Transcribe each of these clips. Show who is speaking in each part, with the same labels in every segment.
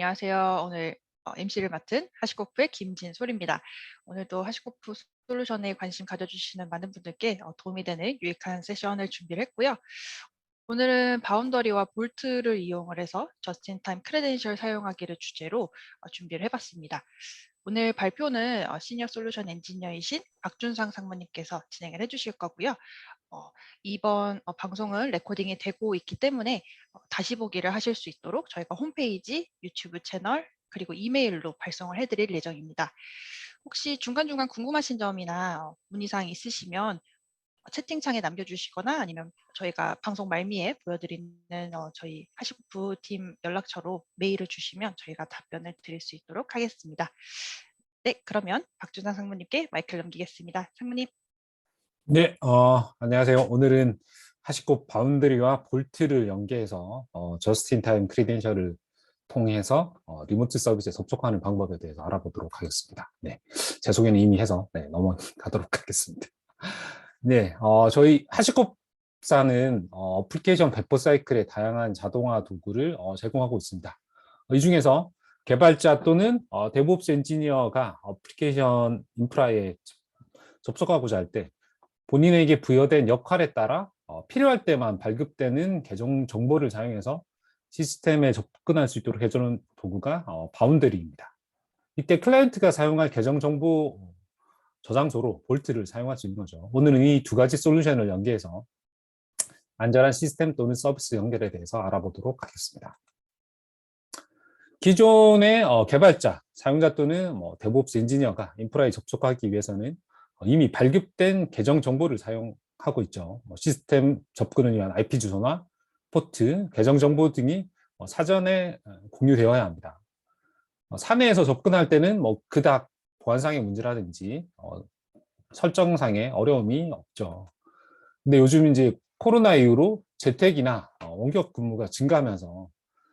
Speaker 1: 안녕하세요. 오늘 어, MC를 맡은 하시코프의 김진솔입니다. 오늘도 하시코프 솔루션에 관심 가져주시는 많은 분들께 어, 도움이 되는 유익한 세션을 준비를 했고요. 오늘은 바운더리와 볼트를 이용을 해서 저스틴타임 크레덴셜 사용하기를 주제로 어, 준비를 해봤습니다. 오늘 발표는 어, 시니어 솔루션 엔지니어이신 박준상 상무님께서 진행을 해주실 거고요. 어, 이번 어, 방송은 레코딩이 되고 있기 때문에 어, 다시 보기를 하실 수 있도록 저희가 홈페이지, 유튜브 채널, 그리고 이메일로 발송을 해드릴 예정입니다. 혹시 중간중간 궁금하신 점이나 어, 문의사항 있으시면 어, 채팅창에 남겨주시거나 아니면 저희가 방송 말미에 보여드리는 어, 저희 하시코프 팀 연락처로 메일을 주시면 저희가 답변을 드릴 수 있도록 하겠습니다. 네, 그러면 박준상 상무님께 마이크를 넘기겠습니다. 상무님.
Speaker 2: 네, 어, 안녕하세요. 오늘은 하시코 바운드리와 볼트를 연계해서 어, 저스틴타임 크리덴셜을 통해서 어, 리모트 서비스에 접촉하는 방법에 대해서 알아보도록 하겠습니다. 네, 제 소개는 이미 해서 네, 넘어가도록 하겠습니다. 네, 어, 저희 하시코사는 어, 어플리케이션 배포 사이클의 다양한 자동화 도구를 어, 제공하고 있습니다. 이 중에서 개발자 또는 어, 데브옵스 엔지니어가 어플리케이션 인프라에 접속하고자 할때 본인에게 부여된 역할에 따라 어, 필요할 때만 발급되는 계정 정보를 사용해서 시스템에 접근할 수 있도록 해주는 도구가 어, 바운더리입니다. 이때 클라이언트가 사용할 계정 정보 저장소로 볼트를 사용할 수 있는 거죠. 오늘은 이 두 가지 솔루션을 연계해서 안전한 시스템 또는 서비스 연결에 대해서 알아보도록 하겠습니다. 기존의 어, 개발자, 사용자 또는 뭐 데브옵스 엔지니어가 인프라에 접속하기 위해서는 어, 이미 발급된 계정 정보를 사용하고 있죠. 뭐 시스템 접근을 위한 IP 주소나 포트, 계정 정보 등이 뭐 사전에 어, 공유되어야 합니다. 어, 사내에서 접근할 때는 뭐 그닥 보안상의 문제라든지 설정상의 어려움이 없죠. 근데 요즘 이제 코로나 이후로 재택이나 원격 근무가 증가하면서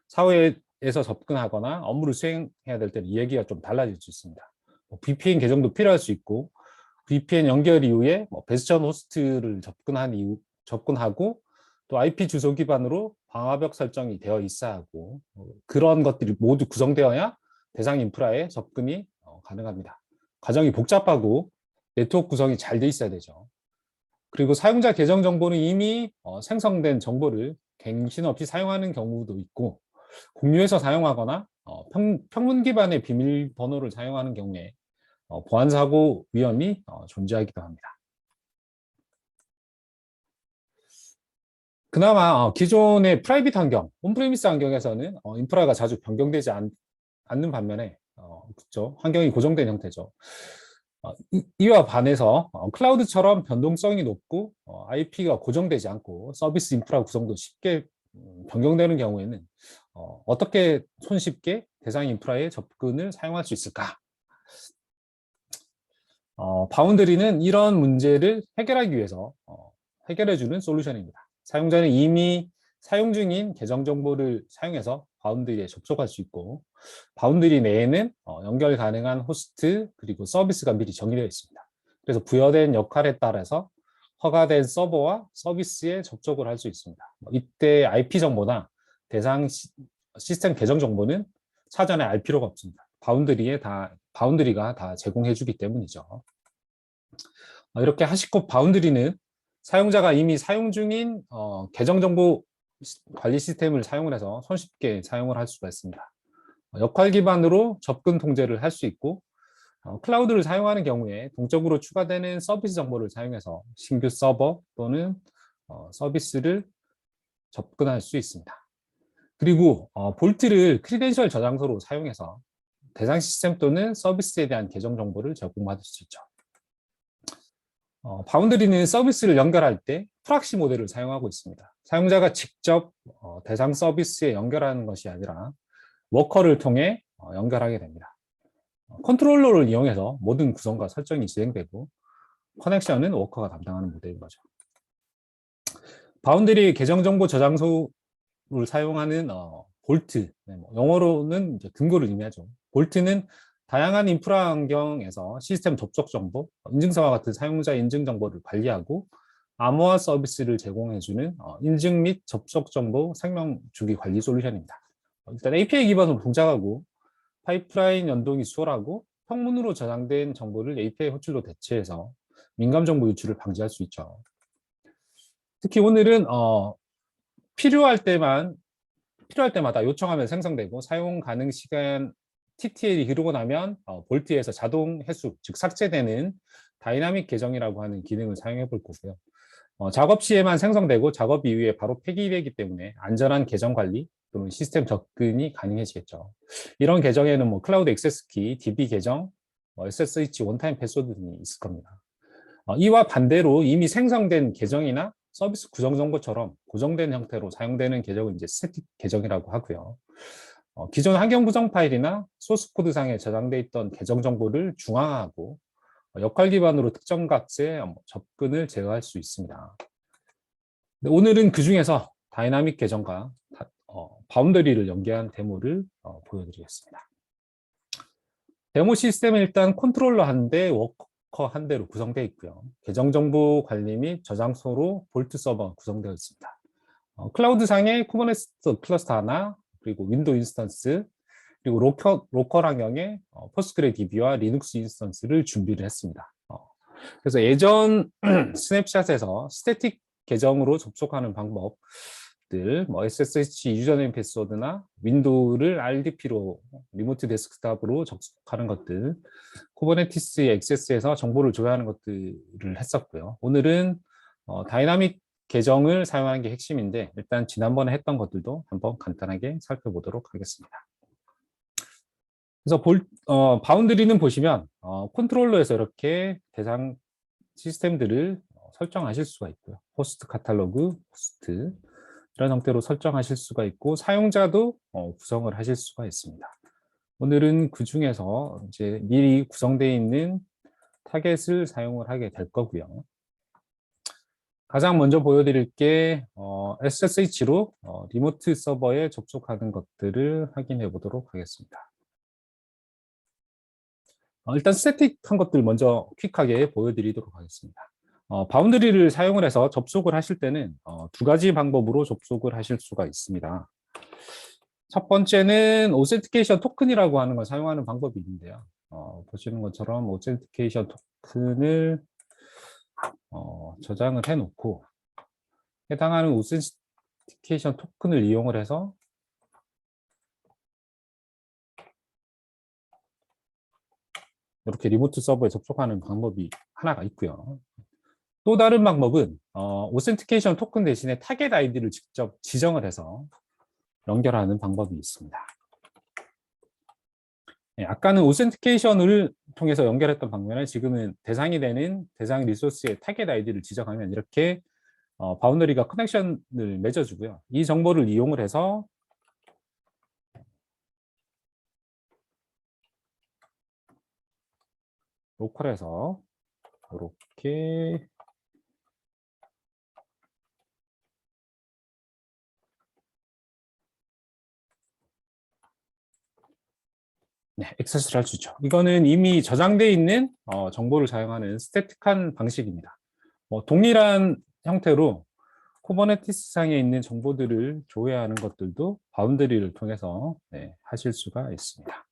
Speaker 2: 사회에서 접근하거나 업무를 수행해야 될 때는 이 얘기가 좀 달라질 수 있습니다. 뭐 VPN 계정도 필요할 수 있고 VPN 연결 이후에 뭐 베스천 호스트를 접근한 이후 접근하고 또 IP 주소 기반으로 방화벽 설정이 되어 있어야 하고 어, 그런 것들이 모두 구성되어야 대상 인프라에 접근이 어, 가능합니다. 과정이 복잡하고 네트워크 구성이 잘 돼 있어야 되죠. 그리고 사용자 계정 정보는 이미 어, 생성된 정보를 갱신 없이 사용하는 경우도 있고 공유해서 사용하거나 평, 평문 기반의 비밀번호를 사용하는 경우에 어, 보안 사고 위험이 어, 존재하기도 합니다. 그나마 어, 기존의 프라이빗 환경, 온프리미스 환경에서는 인프라가 자주 변경되지 않, 는 반면에 그렇죠? 환경이 고정된 형태죠. 이, 와 반해서 클라우드처럼 변동성이 높고 IP가 고정되지 않고 서비스 인프라 구성도 쉽게 음, 변경되는 경우에는 어떻게 손쉽게 대상 인프라에 접근을 사용할 수 있을까? 어, 바운드리는 이런 문제를 해결하기 위해서 어, 해결해주는 솔루션입니다. 사용자는 이미 사용 중인 계정 정보를 사용해서 바운드리에 접속할 수 있고 바운드리 내에는 어, 연결 가능한 호스트 그리고 서비스가 미리 정의되어 있습니다. 그래서 부여된 역할에 따라서 허가된 서버와 서비스에 접속을 할 수 있습니다. 뭐 이때 IP 정보나 대상 시, 스템 계정 정보는 사전에 알 필요가 없습니다. 바운드리에 다 바운드리가 다 제공해 주기 때문이죠. 어, 이렇게 하시코 바운드리는 사용자가 이미 사용 중인 어, 계정 정보 관리 시스템을 사용을 해서 손쉽게 사용을 할 수가 있습니다. 어, 역할 기반으로 접근 통제를 할 수 있고 어, 클라우드를 사용하는 경우에 동적으로 추가되는 서비스 정보를 사용해서 신규 서버 또는 어, 서비스를 접근할 수 있습니다. 그리고 어, 볼트를 크리덴셜 저장소로 사용해서 대상 시스템 또는 서비스에 대한 계정 정보를 제공받을 수 있죠. 어, 바운드리는 서비스를 연결할 때 프락시 모델을 사용하고 있습니다. 사용자가 직접 어, 대상 서비스에 연결하는 것이 아니라 워커를 통해 어, 연결하게 됩니다. 어, 컨트롤러를 이용해서 모든 구성과 설정이 진행되고 커넥션은 워커가 담당하는 모델인 거죠. 바운드리 계정 정보 저장소를 사용하는 어, 볼트, 네, 뭐 영어로는 금고를 의미하죠. 볼트는 다양한 인프라 환경에서 시스템 접속 정보, 인증서와 같은 사용자 인증 정보를 관리하고 암호화 서비스를 제공해주는 어, 인증 및 접속 정보 생명 주기 관리 솔루션입니다. 일단 API 기반으로 동작하고 파이프라인 연동이 수월하고 평문으로 저장된 정보를 API 호출로 대체해서 민감 정보 유출을 방지할 수 있죠. 특히 오늘은 어, 필요할 때만 필요할 때마다 요청하면 생성되고 사용 가능 시간 TTL이 흐르고 나면 어, 볼트에서 자동 해수, 즉 삭제되는 다이나믹 계정이라고 하는 기능을 사용해 볼 거고요. 어, 작업 시에만 생성되고 작업 이후에 바로 폐기되기 때문에 안전한 계정 관리 또는 시스템 접근이 가능해지겠죠. 이런 계정에는 뭐 클라우드 액세스 키, DB 계정, 뭐 SSH 원타임 패스워드 등이 있을 겁니다. 어, 이와 반대로 이미 생성된 계정이나 서비스 구성 정보처럼 고정된 형태로 사용되는 계정은 이제 스태틱 계정이라고 하고요. 어, 기존 환경 구성 파일이나 소스 코드상에 저장돼 있던 계정 정보를 중앙화하고 어, 역할 기반으로 특정 값의 어, 접근을 제어할 수 있습니다. 오늘은 그 중에서 다이나믹 계정과 바운더리를 연계한 데모를 어, 보여드리겠습니다. 데모 시스템은 일단 컨트롤러 한 대, 워커 한 대로 구성되어 있고요. 계정 정보 관리 및 저장소로 볼트 서버가 구성되어 있습니다. 어, 클라우드상에 쿠버네티스 클러스터 하나, 그리고 윈도우 인스턴스, 그리고 로커, 환경에 어, 포스트그레DB와 리눅스 인스턴스를 준비를 했습니다. 어, 그래서 예전 스냅샷에서 스태틱 계정으로 접속하는 방법들, 뭐 SSH 유저네임 패스워드나 윈도우를 RDP로 리모트 데스크탑으로 접속하는 것들, 쿠버네티스의 액세스에서 정보를 조회하는 것들을 했었고요. 오늘은 어, 다이나믹 계정을 사용하는 게 핵심인데 일단 지난번에 했던 것들도 한번 간단하게 살펴보도록 하겠습니다. 그래서 볼, 어, 바운드리는 보시면 어, 컨트롤러에서 이렇게 대상 시스템들을 어, 설정하실 수가 있고요. 호스트 카탈로그, 호스트 이런 형태로 설정하실 수가 있고 사용자도 어, 구성을 하실 수가 있습니다. 오늘은 그 중에서 이제 미리 구성되어 있는 타겟을 사용을 하게 될 거고요. 가장 먼저 보여드릴 게 어, SSH로 어, 리모트 서버에 접속하는 것들을 확인해 보도록 하겠습니다. 어, 일단 스태틱한 것들 먼저 퀵하게 보여드리도록 하겠습니다. 어, 바운드리를 사용을 해서 접속을 하실 때는 어, 두 가지 방법으로 접속을 하실 수가 있습니다. 첫 번째는 오센티케이션 토큰이라고 하는 걸 사용하는 방법이 있는데요. 어, 보시는 것처럼 오센티케이션 토큰을 어, 저장을 해놓고 해당하는 오센티케이션 토큰을 이용을 해서 이렇게 리모트 서버에 접속하는 방법이 하나가 있고요. 또 다른 방법은 어, 오센티케이션 토큰 대신에 타겟 아이디를 직접 지정을 해서 연결하는 방법이 있습니다. 네, 아까는 오센티케이션을 통해서 연결했던 방면에 지금은 대상이 되는 대상 리소스의 타겟 아이디를 지정하면 이렇게 어, 바운더리가 커넥션을 맺어주고요. 이 정보를 이용을 해서 로컬에서 이렇게 네, 액세스를 할 수 있죠. 이거는 이미 저장되어 있는 어, 정보를 사용하는 스태틱한 방식입니다. 뭐 동일한 형태로 쿠버네티스 상에 있는 정보들을 조회하는 것들도 바운더리를 통해서 네, 하실 수가 있습니다.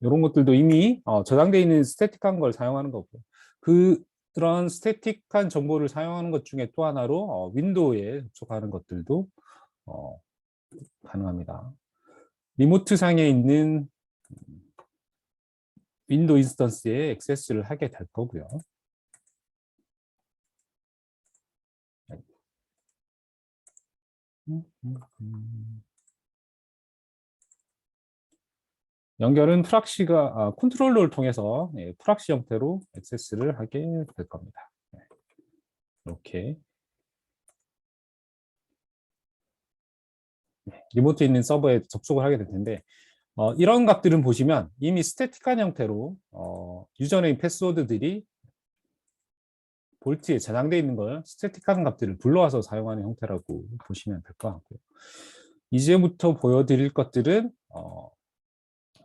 Speaker 2: 이런 것들도 이미 어, 저장되어 있는 스태틱한 걸 사용하는 거고요. 그 그런 스태틱한 정보를 사용하는 것 중에 또 하나로 어, 윈도우에 접속하는 것들도 어, 가능합니다. 리모트 상에 있는 윈도우 인스턴스에 액세스를 하게 될 거고요. 연결은 프락시가 아, 컨트롤러를 통해서 예, 프락시 형태로 액세스를 하게 될 겁니다. 네. 이렇게 리모트에 있는 서버에 접속을 하게 될 텐데 어, 이런 값들은 보시면 이미 스태틱한 형태로 어, 유저네임 패스워드들이 볼트에 저장되어 있는 걸 스태틱한 값들을 불러와서 사용하는 형태라고 보시면 될 것 같고요. 이제부터 보여드릴 것들은 어,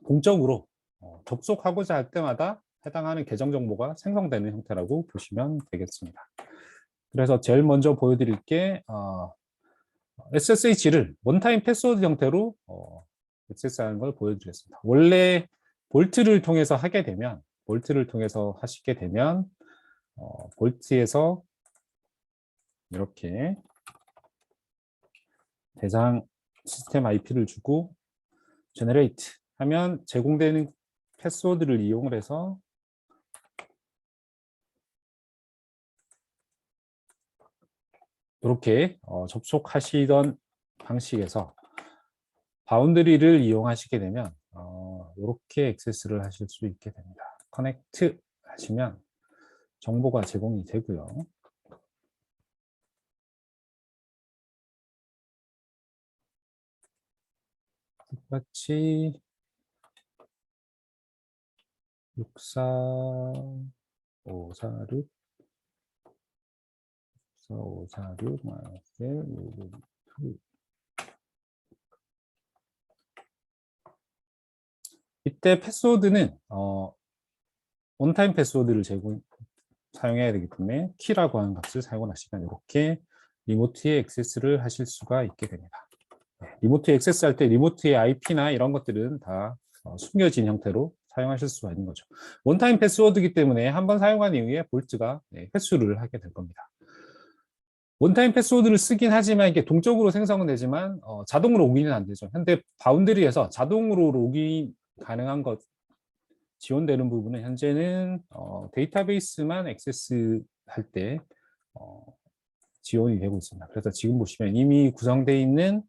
Speaker 2: 공적으로 어, 접속하고자 할 때마다 해당하는 계정 정보가 생성되는 형태라고 보시면 되겠습니다. 그래서 제일 먼저 보여드릴 게 어, SSH를 원타임 패스워드 형태로 어, 액세스하는 걸 보여드리겠습니다. 원래 볼트를 통해서 하게 되면 볼트를 통해서 하시게 되면 어, 볼트에서 이렇게 대상 시스템 IP를 주고 generate 하면 제공되는 패스워드를 이용을 해서 이렇게 어, 접속하시던 방식에서 바운드리를 이용하시게 되면 어, 이렇게 액세스를 하실 수 있게 됩니다. 커넥트 하시면 정보가 제공이 되고요. 똑같이 64 546 4546 마이너스 1 이때 패스워드는 어, 온타임 패스워드를 제공 사용해야 되기 때문에 키라고 하는 값을 사용하시면 이렇게 리모트에 액세스를 하실 수가 있게 됩니다. 네, 리모트에 액세스할 때 리모트의 IP나 이런 것들은 다 어, 숨겨진 형태로 사용하실 수가 있는 거죠. 원타임 패스워드이기 때문에 한번 사용한 이후에 볼트가 네, 회수를 하게 될 겁니다. 원타임 패스워드를 쓰긴 하지만 이게 동적으로 생성은 되지만 어, 자동으로 로그인은 안 되죠. 현재 바운드리에서 자동으로 로그인 가능한 것 지원되는 부분은 현재는 어, 데이터베이스만 액세스 할 때 어, 지원이 되고 있습니다. 그래서 지금 보시면 이미 구성되어 있는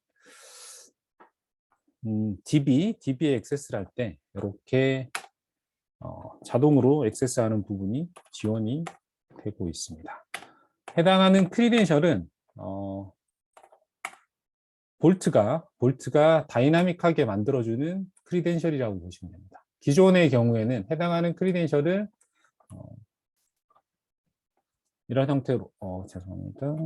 Speaker 2: 음, DB, DB에 액세스를 할 때 이렇게 어, 자동으로 액세스하는 부분이 지원이 되고 있습니다. 해당하는 크리덴셜은 어, 볼트가 볼트가 다이나믹하게 만들어주는 크리덴셜이라고 보시면 됩니다. 기존의 경우에는 해당하는 크리덴셜을 어, 이런 형태로 어, 죄송합니다.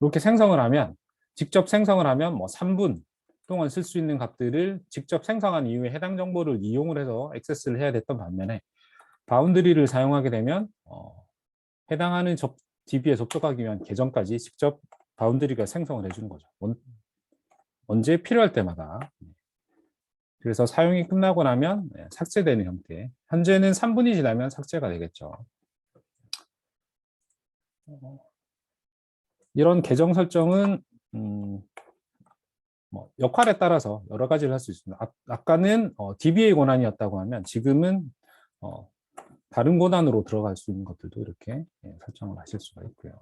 Speaker 2: 이렇게 생성을 하면 직접 생성을 하면 뭐 3분 동안 쓸 수 있는 값들을 직접 생성한 이후에 해당 정보를 이용을 해서 액세스를 해야 됐던 반면에 바운드리를 사용하게 되면 어, 해당하는 접, DB에 접속하기 위한 계정까지 직접 바운드리가 생성을 해주는 거죠. 언, 언제 필요할 때마다. 그래서 사용이 끝나고 나면 네, 삭제되는 형태. 현재는 3분이 지나면 삭제가 되겠죠. 어, 이런 계정 설정은 음, 뭐 역할에 따라서 여러 가지를 할 수 있습니다. 아, 아까는 어, DBA 권한이었다고 하면 지금은 어, 다른 권한으로 들어갈 수 있는 것들도 이렇게 예, 설정을 하실 수가 있고요.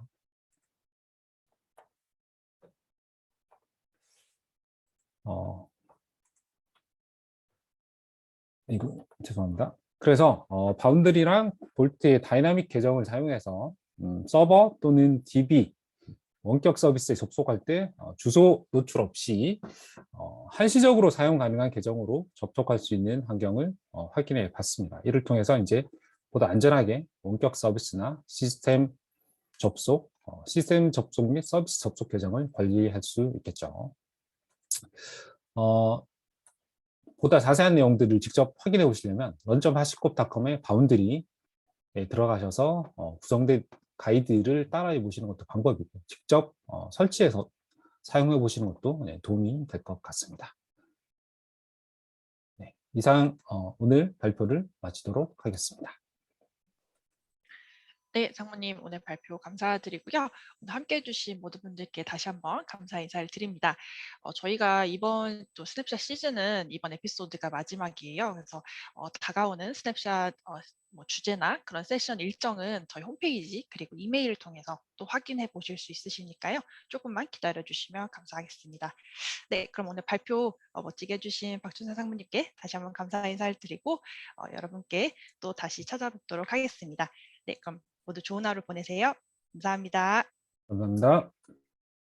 Speaker 2: 어, 이거 죄송합니다. 그래서 어, 바운드리랑 볼트의 다이나믹 계정을 사용해서 음, 서버 또는 DB 원격 서비스에 접속할 때 어, 주소 노출 없이 어, 한시적으로 사용 가능한 계정으로 접속할 수 있는 환경을 어, 확인해 봤습니다. 이를 통해서 이제 보다 안전하게 원격 서비스나 시스템 접속, 어, 시스템 접속 및 서비스 접속 계정을 관리할 수 있겠죠. 어, 보다 자세한 내용들을 직접 확인해 보시려면 런점 하시콥닷컴의 바운드리에 들어가셔서 어, 구성된 가이드를 따라해 보시는 것도 방법이고 직접 어, 설치해서 사용해 보시는 것도 네, 도움이 될 것 같습니다. 네, 이상 어, 오늘 발표를 마치도록 하겠습니다.
Speaker 1: 네, 장모님 오늘 발표 감사드리고요. 오늘 함께 해주신 모든 분들께 다시 한번 감사 인사를 드립니다. 어, 저희가 이번 또 스냅샷 시즌은 이번 에피소드가 마지막이에요. 그래서 어, 다가오는 스냅샷 어, 뭐 주제나 그런 세션 일정은 저희 홈페이지 그리고 이메일을 통해서 또 확인해 보실 수 있으시니까요. 조금만 기다려 주시면 감사하겠습니다. 네, 그럼 오늘 발표 어, 멋지게 해주신 박준사 상무님께 다시 한번 감사 인사를 드리고 어, 여러분께 또 다시 찾아뵙도록 하겠습니다. 네, 그럼 모두 좋은 하루 보내세요. 감사합니다.
Speaker 2: 감사합니다.